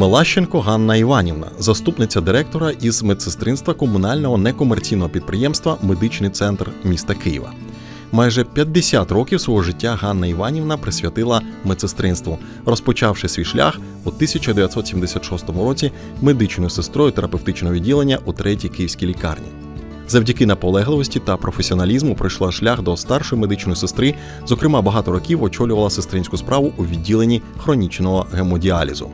Мелащенко Ганна Іванівна, заступниця директора із медсестринства комунального некомерційного підприємства Медичний центр міста Києва. Майже 50 років свого життя Ганна Іванівна присвятила медсестринству, розпочавши свій шлях у 1976 році медичною сестрою терапевтичного відділення у третій київській лікарні. Завдяки наполегливості та професіоналізму пройшла шлях до старшої медичної сестри. Зокрема, багато років очолювала сестринську справу у відділенні хронічного гемодіалізу.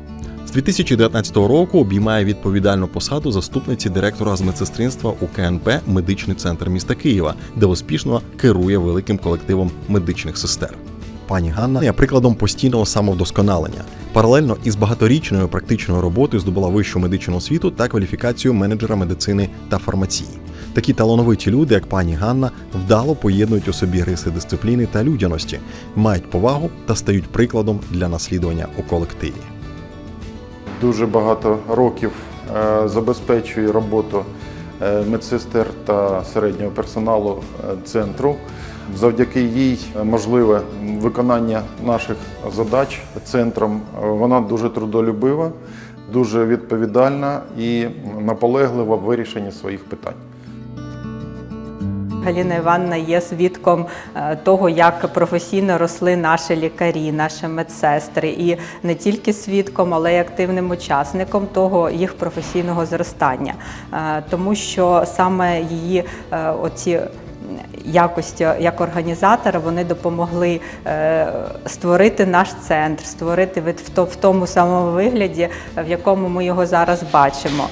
З 2019 року обіймає відповідальну посаду заступниці директора з медсестринства у КНП Медичний центр міста Києва, де успішно керує великим колективом медичних сестер. Пані Ганна є прикладом постійного самовдосконалення. Паралельно із багаторічною практичною роботою здобула вищу медичну освіту та кваліфікацію менеджера медицини та фармації. Такі талановиті люди, як пані Ганна, вдало поєднують у собі риси дисципліни та людяності, мають повагу та стають прикладом для наслідування у колективі. Дуже багато років е, забезпечує роботу е, медсестер та середнього персоналу е, центру. Завдяки їй можливе виконання наших задач центром. Вона дуже трудолюбива, дуже відповідальна і наполеглива в вирішенні своїх питань. Галина Івановна є свідком е, того, як професійно росли наші лікарі, наші медсестри, і не тільки свідком, але й активним учасником того їх професійного зростання, Е, тому що саме її е, оці. Якості як організатора вони допомогли е, створити наш центр, створити в в тому самому вигляді, в якому ми його зараз бачимо.